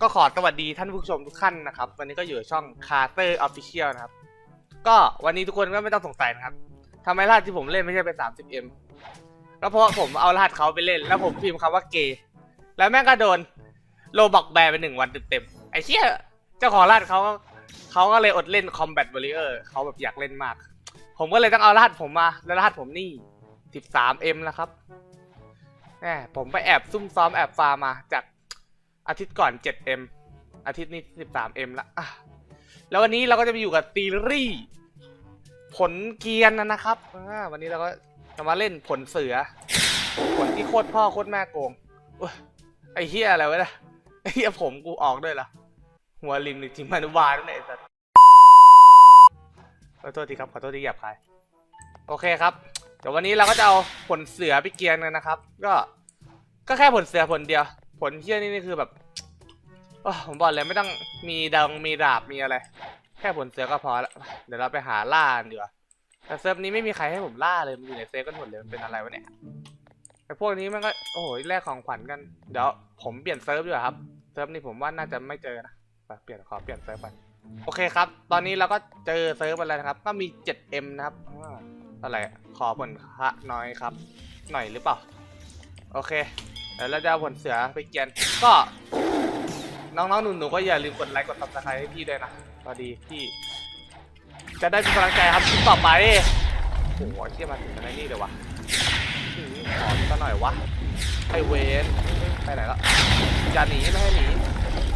ก็ขอสวัสดีท่านผู้ชมทุกท่านนะครับ วันนี้ก็อยู่ช่อง Carter Official นะครับ ก็วันนี้ทุกคนก็ไม่ต้องสงสัยนะครับทำไมรหัสที่ผมเล่นไม่ใช่เป็น 30M ก็เพราะผมเอารหัสเขาไปเล่น แล้วผมพิมพ์คำว่าเกย์แล้วแม่งก็โดนโลบอกแบนไปหนึ่งวันเต็มๆไอ้เชี่ยเจ้าของรหัสเขาเขาก็เลยอดเล่น Combat Warrior เขาแบบอยากเล่นมาก ผมก็เลยต้องเอารหัสผมมา แล้วรหัสผมนี่ 13M แล้วครับแหมผมไปแอบซุ่มซ้อมแอบฟาร์มาจาก อาทิตย์ก่อน 7M อาทิตย์นี้ 13M ละอะแล้ววันนี้เราก็จะไปอยู่กับซีรีส์ผลเกียร์นะครับอ่าวันนี้เราก็จะมาเล่นผลเสือ ผลที่โคตรพ่อโคตรแม่โกงโอ้ยไอ้เฮียอะไรวะเนี่ยไอ้เฮียผมกูออกด้วยเหรอหัวริมหรือจิมานุวาด้วยเนี่ยไอ้สัสขอโทษทีครับขอโทษที่หยาบคายโอเคครับ เดี๋ยววันนี้เราก็จะเอาผลเสือไปเกียนกันนะครับ ก็ ก็แค่ผลเสือผลเดียว ผลเที่ยนี่นี่คือแบบ โอ้ผมบอกเลยไม่ต้องมีดังมีดาบมีอะไร แค่ผลเสือก็พอละเดี๋ยวเราไปหาล่าดีกว่าแต่เซิร์ฟนี้ไม่มีใครให้ผมล่าเลยมันอยู่ในเซฟกันหมดเลยมันเป็นอะไรวะเนี่ยไอพวกนี้มันก็โอ้โหแลกของขวัญกันเดี๋ยวผมเปลี่ยนเซิร์ฟดีกว่าครับเซิร์ฟนี้ผมว่าน่าจะไม่เจอนะปเปลี่ยนขอเปลี่ยนเซิร์ฟไปโอเคครับ ตอนนี้เราก็เจอเซิร์ฟอะไรนะครับ ก็มี 7M นะครับอ่าอะไรขอผลพระน้อยครับ หน่อยหรือเปล่า โอเคเดี๋ยวเราจะผลเสือไปเกียนก็ น้องๆหนูๆก็อย่าลืมกดไลค์กดซับสไครต์ให้พี่ด้วยนะพอดีพี่ จะได้มีกำลังใจครับคลิปต่อไปโอ้โหเที่ยมาถึงอะไรนี่เลยวะอื้อหือขอสักหน่อยวะไอเวนไปไหนแล้วอย่าหนีไม่ให้หนี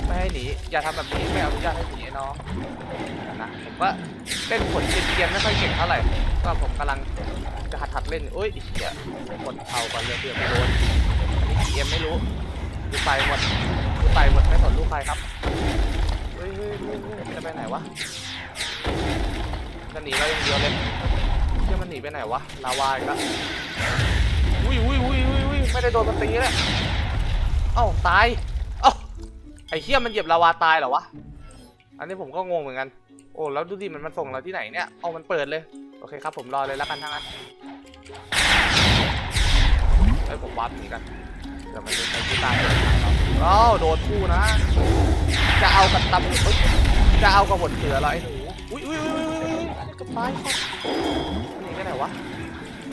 ไม่ให้หนีอย่าทำแบบนี้ไม่อนุญาตให้หนีไอ้น้องนะผมว่าเล่นผลเกียนๆไม่ค่อยเก่งเท่าไหร่ก็ผมกำลังจะหัดหัดๆเล่นเฮ้ยไอ้เหี้ยกดเท้าก่อนเรือเรือไม่โดนอันนี้กี่เอ็มไม่รู้ดูไปหมดดูไปหมดไม่สนลูกใครครับเฮ้ยเฮ้ยเฮ้ยจะไปไหนวะจะหนีเราอย่างเดียวเลยเชื่อมันหนีไปไหนวะลาวาอีกแล้วอุ้ยอุ้ยอุ้ยอุ้ยอุ้ยไม่ได้โดนมันตีเลยเอ้าตายเอ้าไอ้เหี้ยมันเหยียบลาวาตายเหรอวะอันนี้ผมก็งงเหมือนกันโอ้แล้วดูดิมันมันส่งเราที่ไหนเนี่ยเอามันเปิดเลยโอเคครับผมรอเลยแล้วกันทั้งนั้นเอ้ยผมวาร์ปหนีกันเดี๋ยวมันจะใช้ อ้าโดนคู่นะ จะเอากับตำเอ้ยจะเอากับผลเสือเหรอไอ้หนูอุ้ยอุ้ยอุ้ยอุ้ยอุ้ยกับตายครับหนีไปไหนวะ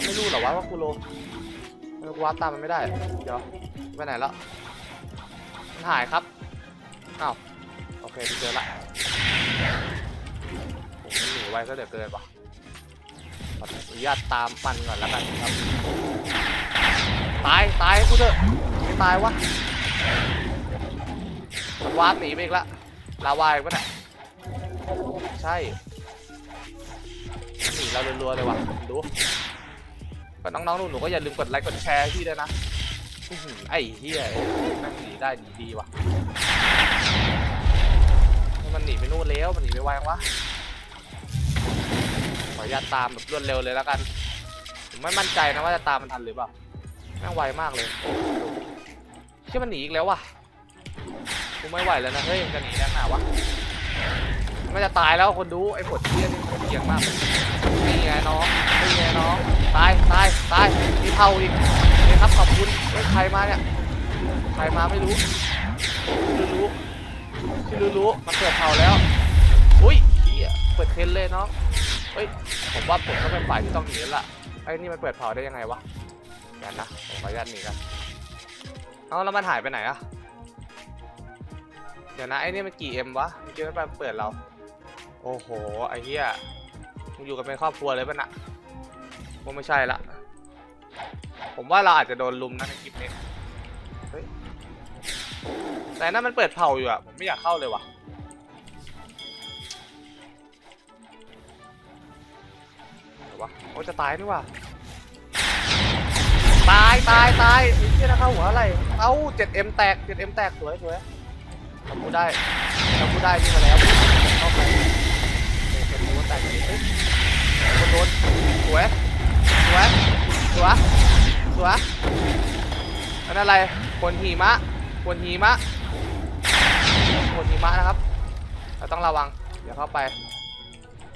ไม่รู้เหรอวะว่าคูโรมันวาตามมันไม่ได้ เดี๋ยวไปไหนแล้วมันหายครับ อ้าว โอเคเจอละผมหนีไว้ก็เดือเกินว่ะขออนุญาตตามมันก่อนแล้วกันครับ ตาย ตายให้กูเถอะไม่ตายวะ วาร์ปหนีไปอีกละลาวายปะเนี่ยใช่หนีเรารัวๆเลยว่ะดูก็น้องๆหนูๆก็อย่าลืมกดไลค์กดแชร์พี่ด้วยนะไอ้เหี้ยแม่งหนีได้หนีดีว่ะมันหนีไปนู่นแล้วมันหนีไปไวงวะขออนุญาตตามแบบรวดเร็วเลยแล้วกันผมไม่มั่นใจนะว่าจะตามมันทันหรือเปล่าแม่งไวมากเลยเชื่อมันหนีอีกแล้ววะ กูไม่ไหวแล้วนะเฮ้ยมันจะหนีแน่หนาวะมันจะตายแล้วคนดูไอ้ผลเที่ยนี่มันเกี่ยงมากนี่ไงน้องนี่ไงน้องตายตายตายมีเท่าอีกนี่ครับขอบคุณเฮ้ยใครมาเนี่ยใครมาไม่รู้ไม่รู้ที่รู้รู้มันเปิดเท่าแล้วอุ้ยเหี้ยเปิดเทนเลยน้องเฮ้ยผมว่าผมต้องเป็นฝ่ายที่ต้องหนีแล้วล่ะไอ้นี่มันเปิดเผาได้ยังไงวะเดี๋ยวนะผมขออนุญาตหนีกันเอาแล้วมันหายไปไหนอะ เดี๋ยวนะไอ้นี่มันกี่เอ็มวะเมื่อกี้มันเปิดเรา โอ้โหไอ้เหี้ยมึงอยู่กันเป็นครอบครัวเลยป่ะน่ะว่าไม่ใช่ละ ผมว่าเราอาจจะโดนลุมนะในคลิปนี้เฮ้ยแต่นั่นมันเปิดเผาอยู่อะผมไม่อยากเข้าเลยว่ะไหนวะโอ้จะตายนี่ว่ะตายตายตายไอ้เหี้ยนะเข้าหัวอะไร เอ้า 7M แตก 7M แตกสวยสวย ทำกูได้ทำกูได้นี่มาแล้วเข้าไปเจ็ดมูแตกเลยเฮ้ยคนโดนสวยสวยสวยสวยอันนั้นอะไรคนหิมะคนหิมะคนหิมะนะครับ เราต้องระวังอย่าเข้าไป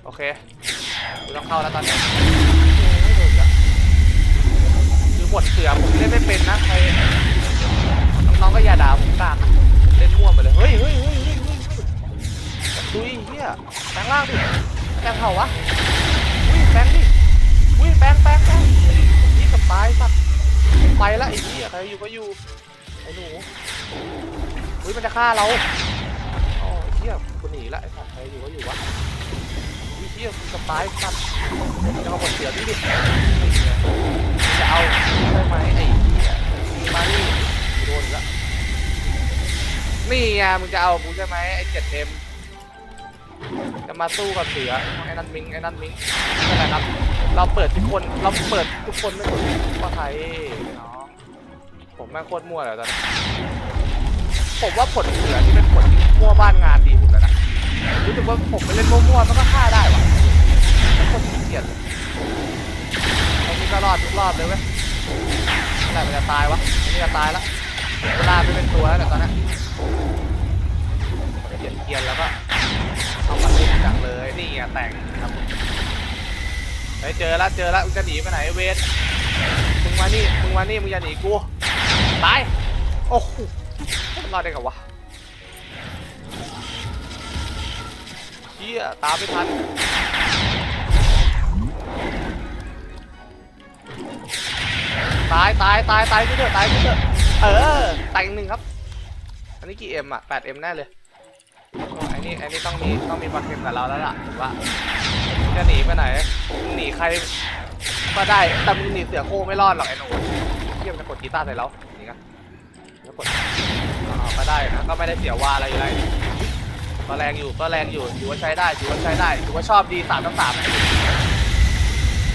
โอเคกูต้องเข้าแล้วตอนนี้คือหมดเสือผมเล่นไม่เป็นนะใคร เผาวะอุ้ยแปงดิอุ้ยแปงแปงแปงนี่กับตายสัตว์ไปละไอ้เหี้ยใครอยู่ก็อยู่ไอ้หนูอุ้ยมันจะฆ่าเราอ๋อไอ้เหี้ยกูหนีละไอ้สัตว์ใครอยู่ก็อยู่วะอุ้ยเหี้ยกูกับตายสัตว์จะมาขดเสียดิดิจะเอาได้ไหมไอ้เหี้ยมานี่โดนละนี่ไงมึงจะเอากูใช่ไหมไอ้เจ็ดเอ็ม จะมาสู้กับเสือไอ้นันมิงไอ้นันมิงนั่แหละครับ เราเปิดทุกคนเราเปิดทุกคนไม่สนว่าใครน้องผมแม่งโคตรมั่วเลยตอนนี้ผมว่าผลเสือที่เป็นผลที่มั่วบ้านงานดีสุดแล้วนะรู้สึกว่าผมไปเล่นมั่วๆมันก็ฆ่าได้ว่ะแต่คนขี้เกียจเลยไอ้นี่ก็รอดทุกรอบเลยเว้ยเมื่อไหร่มันจะตายวะไอ้นี่จะตายละเวลาไปเป็นตัวแล้วแต่ตอนนี้เกียจเกียนแล้วก็ เอามาเล่นจังเลยนี่ไงแต่งครับเฮ้ยเจอแล้วเจอแล้วมึงจะหนีไปไหนเวทมึงมานี่มึงมานี่มึงอย่าหนีกูตายโอ้โหรอดได้กับวะเฮียตามไม่ทันตายตายตายตายขึ้นเถอะตายขึ้นเถอะเออแตายอีกหนึ่งครับ อันนี้กี่เอ็มอะแปดเอ็มแน่เลย โอ้ไอ้นี่ไอ้นี่ต้องมีต้องมีบัตเอ็มกับเราแล้วล่ะผมว่ามึงจะหนีไปไหนมึงหนีใครก็ได้แต่มึงหนีเสือโคร่งไม่รอดหรอกไอ้หนูเที่ยมนจะกดกีตาร์ใส่เราหนีกันแล้วกดอ๋อก็ได้นะก็ไม่ได้เสียวาอะไรอยู่ไรก็แรงอยู่ก็แรงอยู่ถือว่าใช้ได้ถือว่าใช้ได้ถือว่าชอบดีสามทั้งสาม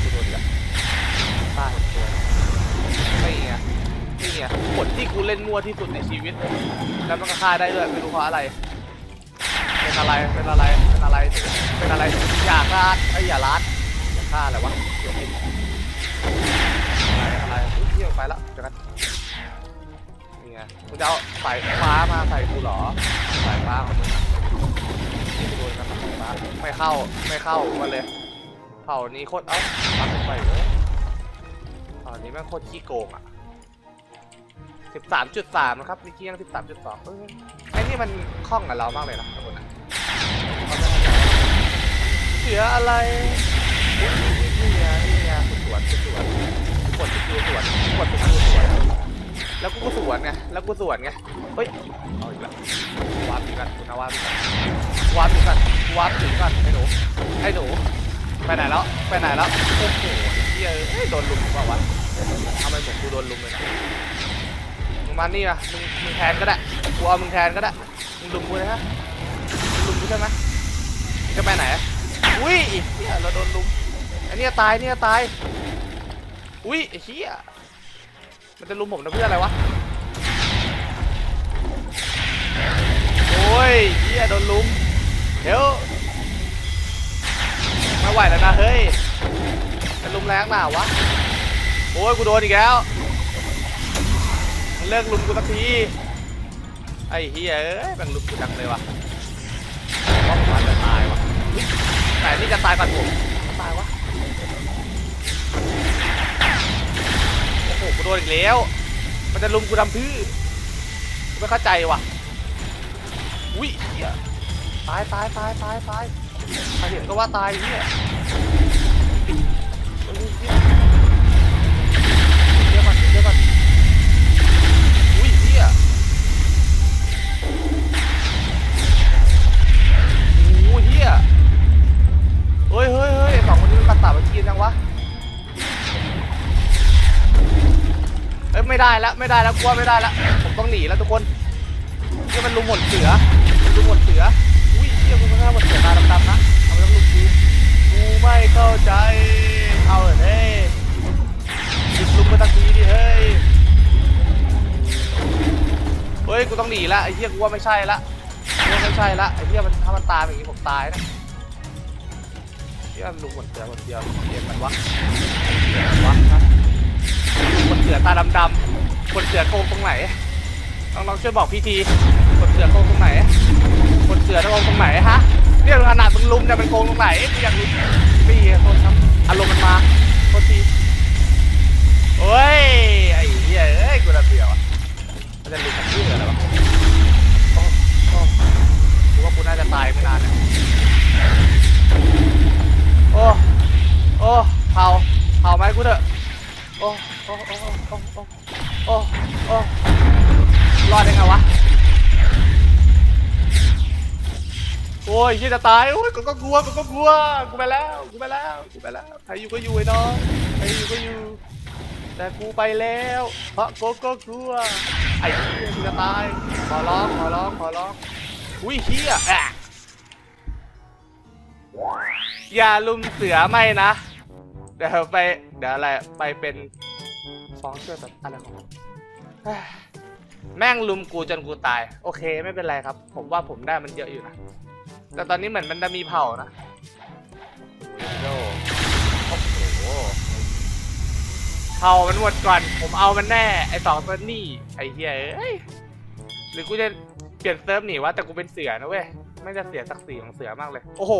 กูโดนอีกแล้วตายตัวไม่ไงนี่ไงผลที่กูเล่นมั่วที่สุดในชีวิต แล้วมันก็ฆ่าได้ด้วยไม่รู้เพราะอะไร เป็นอะไร เป็นอะไร เป็นอะไร เป็นอะไร อย่าฆ่าไอ้ยอย่าลานอย่าฆ่าอะไรวะเดี๋ยวกินอะไรอะไรอุ๊ยเที่ยวไปแล้วเจอกันนี่ไงมึงจะเอาสายฟ้ามาใส่กูเหรอสายฟ้าของมึงนี่กูโดนกันสายฟ้าไม่เข้า ไม่เข้ามาเลยเผ่านี้โคตร เอ้าปักไปเลยเผ่านี้แม่งโคตรขี้โกงอะสิบสามจุดสามนะครับนี่เที่ยงสิบสามจุดสองเอ้ยไอ้นี่มันคล่องกับเรามากเลยนะทุกคนนะ เสียอะไรนี่ไงนี่ไงคุณสวนคุณสวนกดคุณสวนกดคุณสวนแล้วกูก็สวนไงแล้วกูสวนไงเฮ้ยเอาอีกแล้ววาร์ปถึงกันคุณนะวาร์ปกันวาร์ปกันวาร์ปถึงกันไอ้หนูไอ้หนูไปไหนแล้วไปไหนแล้วโอ้โหเฮียเอ้ยโดนลุมเปล่าวะทำไมผมกูโดนลุมเลยนะมึงมานี่นะมึงมึงแทนก็ได้กูเอามึงแทนก็ได้มึงลุมกูเลยฮะมึงลุมกูใช่ไหมจะไปไหน อุ้ยเฮียเราโดนลุมอันนี้ตายเนี่ยตาย อุ้ยเฮียมันจะลุมผมนะเพื่ออะไรวะ โอ้ยเฮียโดนลุม เดี๋ยวไม่ไหวแล้วนะเฮ้ยจะลุมแรงหนาวะ โอ้ยกูโดนอีกแล้วมันเลิกลุมกูสักทีไอ้เฮียเอ้ยแมันลุมกูจังเลยวะว่ แต่นี่จะตายก่อนผมตายวะโอ้โหกูโดนอีกแล้ว มันจะลุมกูทำพื้กูไม่เข้าใจว่ะอุ้ยเหี้ยตายตายตายตายตายใครเห็นก็ว่าตายเหี้ย เฮ้ยเฮ้ยเฮ้ยสองคนนี้มันตัดตัดมากินยังวะเอ้ยไม่ได้แล้วไม่ได้แล้วกลัวไม่ได้แล้วผมต้องหนีแล้วทุกคนนี่มันลุมหมดเสือมันลุมหมดเสืออุ้ยเฮียมึงไม่ฆ่าหมดเสือตาดำๆนะเอาไปต้องลุมกูกูไม่เข้าใจเอาเฮ้ยหยุดลุมมาตั้งทีดิเฮ้ยเฮ้ยกูต้องหนีละไอ้เฮียกูว่าไม่ใช่ละกูว่าไม่ใช่ละไอ้เหี้ยมันถ้ามันตามอย่างงี้ผมตายนะ เหี้ยลุงหมดเสือคนเดียวเรียนมันวะเรียนมันวะฮะคนเสือตาดำๆคนเสือโกงตรงไหนลองลองช่วยบอกพี่ทีคนเสือโกงตรงไหนคนเสือโกงตรงไหนฮะเนี่ยขนาดมึงลุมเนี่ยมันโกงตรงไหนกูอยากรู้พี่โทษครับอารมณ์มันมาโทษทีโอ้ยไอ้เหี้ยเอ้ยกูระเบียวอะ โอ้ยที่จะตายโอ้ยกูก็กลัวกูก็กลัวกูไปแล้วกูไปแล้วกูไปแล้วใครอยู่ก็อยู่ไอ้น้องใครอยู่ก็อยู่ แต่กูไปแล้วเพราะกูก็กลัวไอ้เหี้ยกูจะตายขอร้องขอร้องขอร้องอุ้ยเฮียอะอย่าลุมเสือไม่นะเดี๋ยวไปเดี๋ยวอะไรไปเป็นฟ้องเชื่อแบบอะไรของแม่งลุมกูจนกูตาย โอเคไม่เป็นไรครับ ผมว่าผมได้มันเยอะอยู่นะ แต่ตอนนี้เหมือนมันจะมีเผานะโอ้โหเผามันหมดก่อน ผมเอามันแน่ ไอสองตัวนี่ไอเฮียเอ้ยหรือกูจะเปลี่ยนเซิร์ฟหนีวะแต่กูเป็นเสือนะเว้ยไม่จะเสียศักดิ์ศรีของเสือมากเลย โอ้โห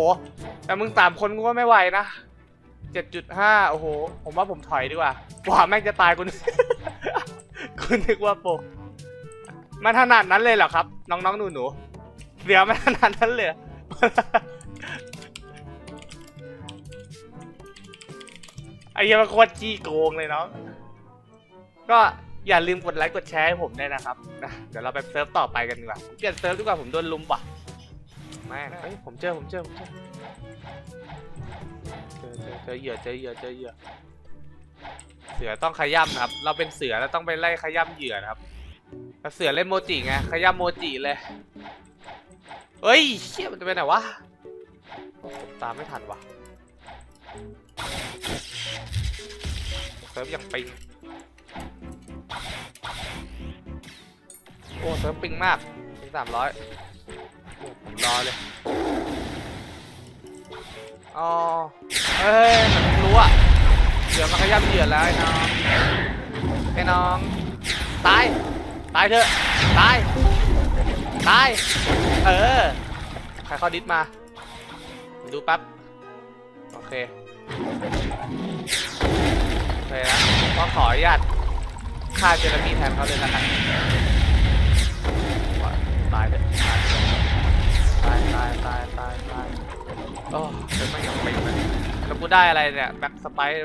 แต่มึงสามคนกูก็ไม่ไหวนะเจ็ดจุดห้าโอ้โห ผมว่าผมถอยดีกว่าว่าแม่งจะตายกูนึกกูนึกว่าโปรมันขนาดนั้นเลยเหรอครับ น้องๆหนูๆเสือมันขนาดนั้นเลย ไอ้เหี้ยมันโคตรจี้โกงเลยเนาะก็อย่าลืมกดไลค์กดแชร์ให้ผมด้วยนะครับนะเดี๋ยวเราไปเซิร์ฟต่อไปกันดีกว่าผมเปลี่ยนเซิร์ฟดีกว่าผมโดนลุมว่ะแม่งเฮ้ยผมเจอผมเจอผมเจอเจอเจอเจอเหยื่อเจอเหยื่อเจอเหยื่อเสือต้องขย้ำนะครับ เราเป็นเสือแล้วต้องไปไล่ขย้ำเหยื่อนะครับแต่เสือเล่นโมจิไงขย้ำโมจิเลย เฮ้ยเชี่ยมันจะไปไหนวะตามไม่ทันวะเซิร์ฟยังปิง โอ้เซิร์ฟปิงมากปิงสามร้อยผมรอเลย อ๋อเอ้ยมันรู้อะเดี๋ยวมันขย้ำเหยื่อแล้วไอ้น้อง ไอ้น้อง ตาย ตายเถอะ ตาย ตาย เออใครเข้าดิสมา ดูแป๊บ โอเค โอเคนะก็ขออนุญาตฆ่าเจอร์มีแทนเขาเลยนะครับว่าตายเลยตายตายตายตายตายโอ้เป็นไม่ยังเป็นเลยแล้วกูได้อะไรเนี่ยแบ็คสไปร์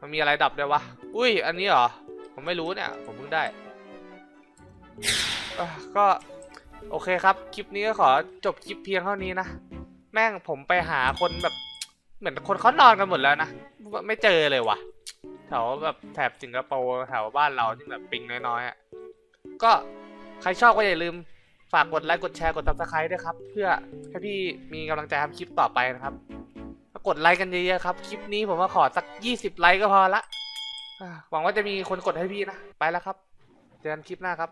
มันมีอะไรดับด้วยวะ อุ้ย อันนี้เหรอ ผมไม่รู้เนี่ย ผมเพิ่งได้ ก็โอเคครับ คลิปนี้ก็ขอจบคลิปเพียงเท่านี้นะ แม่งผมไปหาคนแบบเหมือนคนเขานอนกันหมดแล้วนะ ไม่เจอเลยวะแถวแบบแถบสิงคโปร์แถวบ้านเราที่แบบปิงน้อยๆอะก็ใครชอบก็อย่าลืมฝากกดไลค์กดแชร์กด subscribe ด้วยครับ เพื่อให้พี่มีกำลังใจทำคลิปต่อไปนะครับกดไลค์กันเยอะๆครับ คลิปนี้ผมว่าขอสัก 20 ไลค์ก็พอละหวังว่าจะมีคนกดให้พี่นะ ไปแล้วครับ เจอกันคลิปหน้าครับ